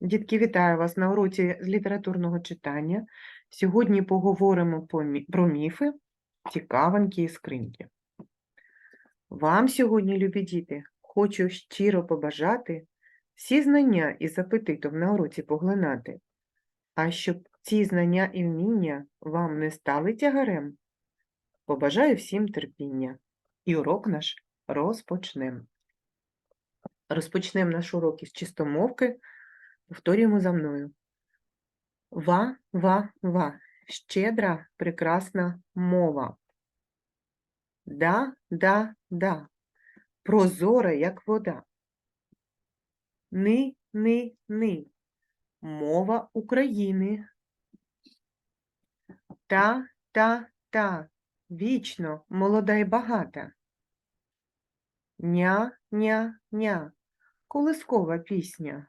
Дітки, вітаю вас на уроці з літературного читання. Сьогодні поговоримо про міфи, цікавинки і скриньки. Вам сьогодні, любі діти, хочу щиро побажати всі знання із апетитом на уроці поглинати, а щоб ці знання і вміння вам не стали тягарем, побажаю всім терпіння. І урок наш розпочнемо. Розпочнемо наш урок із чистомовки. Повторюємо за мною. Ва, ва, ва. Щедра, прекрасна мова. Да, да, да. Прозора, як вода. Ни, ни, ни. Мова України. Та, та, та. Вічно, молода й багата. Ня, ня, ня. Колискова пісня.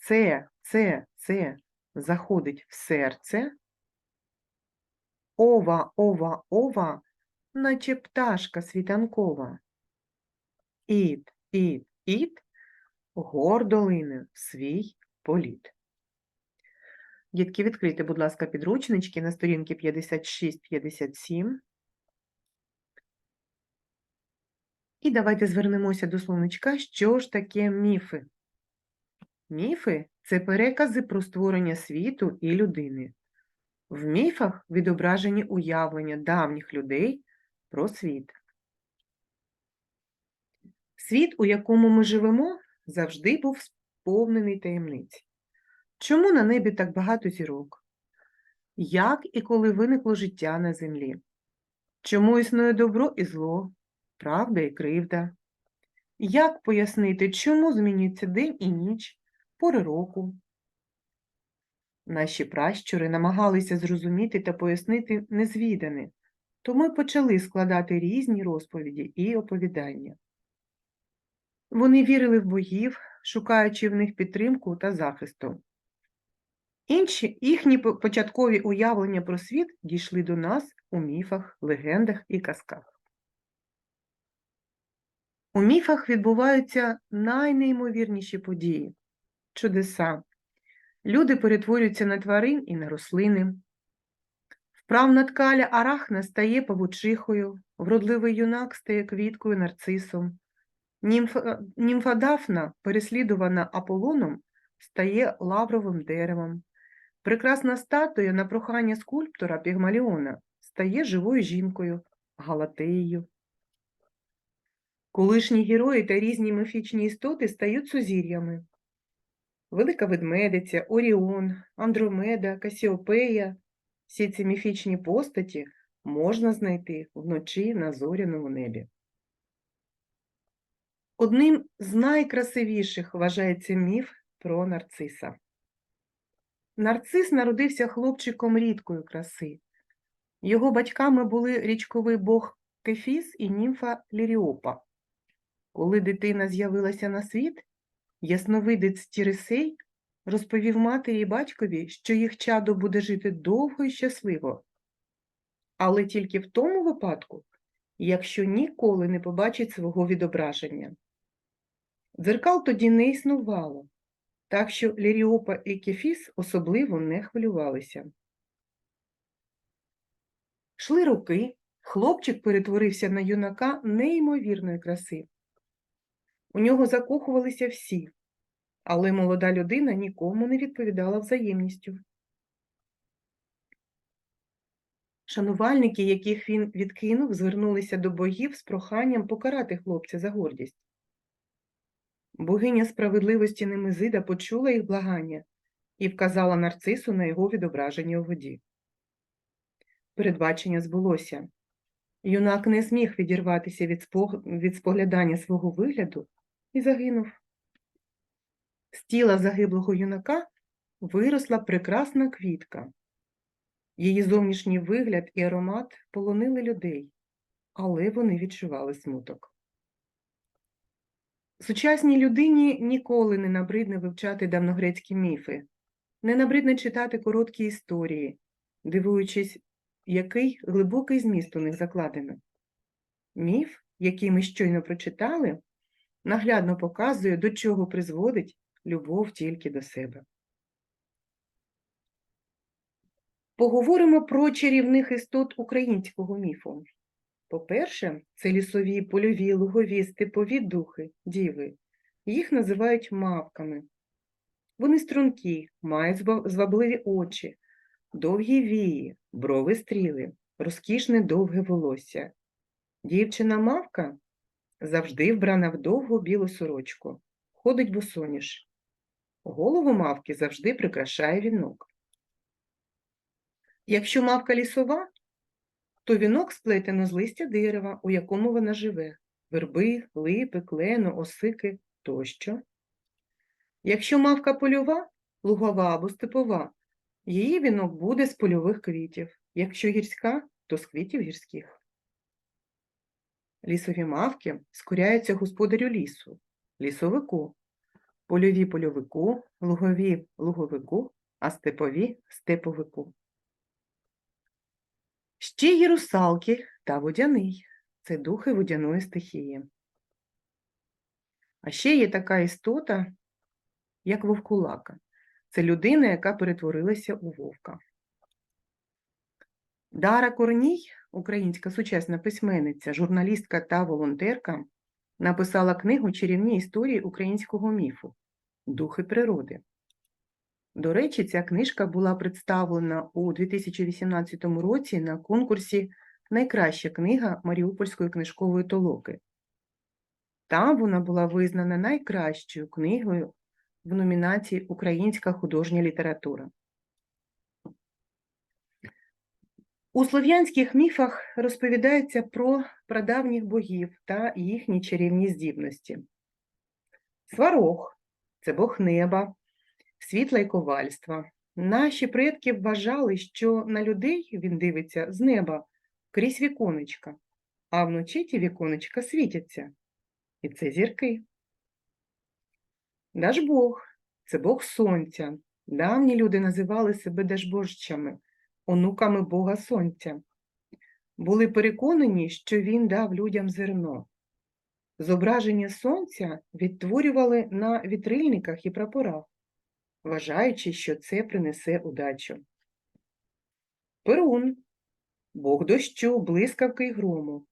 Це, це, це заходить в серце. Ова, ова, ова, наче пташка світанкова. Іт, іт, іт, гордо лине в свій політ. Дітки, відкрийте, будь ласка, підручнички на сторінки 56-57. І давайте звернемося до словничка, що ж таке міфи. Міфи це перекази про створення світу і людини. В міфах відображені уявлення давніх людей про світ. Світ, у якому ми живемо, завжди був сповнений таємниць. Чому на небі так багато зірок? Як і коли виникло життя на землі? Чому існує добро і зло, правда і кривда? Як пояснити, чому змінюється день і ніч? Пори року. Наші пращури намагалися зрозуміти та пояснити незвідане, тому й почали складати різні розповіді і оповідання. Вони вірили в богів, шукаючи в них підтримку та захисту. Інші їхні початкові уявлення про світ дійшли до нас у міфах, легендах і казках. У міфах відбуваються найнеймовірніші події чудеса. Люди перетворюються на тварин і на рослини. Вправна ткаля арахна стає павучихою, вродливий юнак стає квіткою нарцисом. Німфа, німфа Дафна, переслідувана Аполлоном, стає лавровим деревом. Прекрасна статуя на прохання скульптора Пігмаліона стає живою жінкою, Галатеєю. Колишні герої та різні міфічні істоти стають сузір'ями. Велика ведмедиця, Оріон, Андромеда, Касіопея – всі ці міфічні постаті можна знайти вночі на зоряному небі. Одним з найкрасивіших вважається міф про нарциса. Нарцис народився хлопчиком рідкої краси. Його батьками були річковий бог Кефіс і німфа Ліріопа. Коли дитина з'явилася на світ, Ясновидець Тіресей розповів матері і батькові, що їх чадо буде жити довго і щасливо, але тільки в тому випадку, якщо ніколи не побачить свого відображення. Дзеркал тоді не існувало, так що Ліріопа і Кефіс особливо не хвилювалися. Шли роки, хлопчик перетворився на юнака неймовірної краси. У нього закохувалися всі, але молода людина нікому не відповідала взаємністю. Шанувальники, яких він відкинув, звернулися до богів з проханням покарати хлопця за гордість. Богиня справедливості Немезида почула їх благання і вказала нарцису на його відображення у воді. Передбачення збулося. Юнак не зміг відірватися від, споглядання свого вигляду і загинув. З тіла загиблого юнака виросла прекрасна квітка. Її зовнішній вигляд і аромат полонили людей, але вони відчували смуток. Сучасній людині ніколи не набридне вивчати давногрецькі міфи, не набридне читати короткі історії, дивуючись, який глибокий зміст у них закладено. Міф, який ми щойно прочитали, наглядно показує, до чого призводить любов тільки до себе. Поговоримо про чарівних істот українського міфу. По-перше, це лісові, польові, лугові, степові духи, діви. Їх називають мавками. Вони стрункі, мають звабливі очі, довгі вії, брови стріли, розкішне довге волосся. Дівчина-мавка завжди вбрана в довгу білу сорочку, ходить босоніж. Голову мавки завжди прикрашає вінок. Якщо мавка лісова, то вінок сплетено з листя дерева, у якому вона живе, верби, липи, клено, осики тощо. Якщо мавка польова, лугова або степова, її вінок буде з польових квітів, якщо гірська, то з квітів гірських. Лісові мавки скоряються господарю лісу, лісовику, польові польовику, лугові луговику, а степові степовику. Ще є русалки та водяний це духи водяної стихії. А ще є така істота, як вовкулака. Це людина, яка перетворилася у вовка. Дара Корній, українська сучасна письменниця, журналістка та волонтерка, написала книгу Чарівні історії українського міфу Духи природи. До речі, ця книжка була представлена у 2018 році на конкурсі Найкраща книга Маріупольської книжкової толоки. Там вона була визнана найкращою книгою в номінації Українська художня література. У слов'янських міфах розповідається про прадавніх богів та їхні чарівні здібності. Сварог це бог неба, світла й ковальства. Наші предки вважали, що на людей він дивиться з неба крізь віконечка, а вночі ті віконечка світяться. І це зірки. Дажбог це Бог Сонця. Давні люди називали себе Дажбожчами, онуками Бога Сонця. Були переконані, що він дав людям зерно. Зображення сонця відтворювали на вітрильниках і прапорах, вважаючи, що це принесе удачу. Перун Бог дощу, блискавки й грому.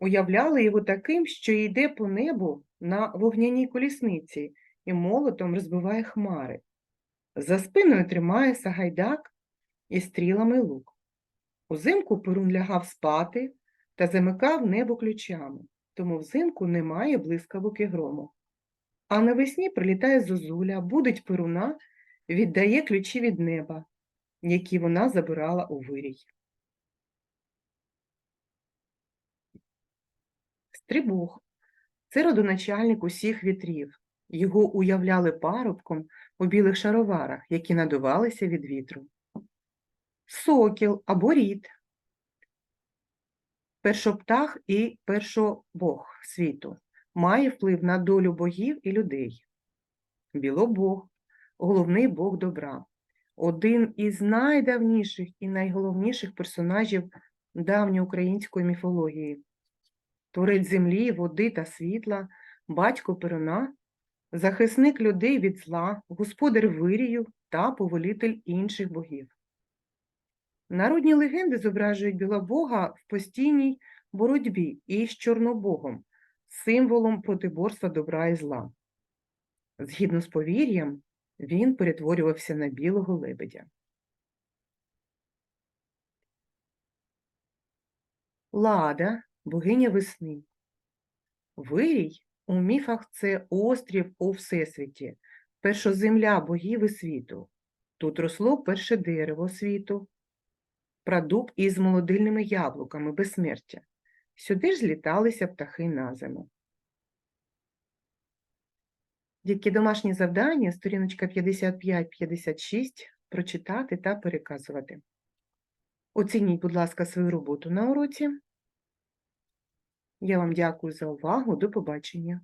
Уявляли його таким, що йде по небу на вогняній колісниці і молотом розбиває хмари. За спиною тримає сагайдак і стрілами лук. Узимку Перун лягав спати та замикав небо ключами, тому взимку немає блискавок і грому. А навесні прилітає зозуля, будить Перуна, віддає ключі від неба, які вона забирала у вирій. Стрибух це родоначальник усіх вітрів. Його уявляли парубком у білих шароварах, які надувалися від вітру. Сокіл або рід першоптах і першобог світу має вплив на долю богів і людей. Білобог головний бог добра, один із найдавніших і найголовніших персонажів давньоукраїнської міфології творець землі, води та світла, батько Перуна, захисник людей від зла, господар вирію та повелитель інших богів. Народні легенди зображують білобога в постійній боротьбі із чорнобогом, символом протиборства добра і зла. Згідно з повір'ям, він перетворювався на білого лебедя. Лада богиня весни. Вирій у міфах це острів у Всесвіті, першоземля богів і світу. Тут росло перше дерево світу, прадуб із молодильними яблуками безсмертя. Сюди ж зліталися птахи на зиму. Дітки домашні завдання, сторіночка 55-56, прочитати та переказувати. Оцініть, будь ласка, свою роботу на уроці. Я вам дякую за увагу. До побачення.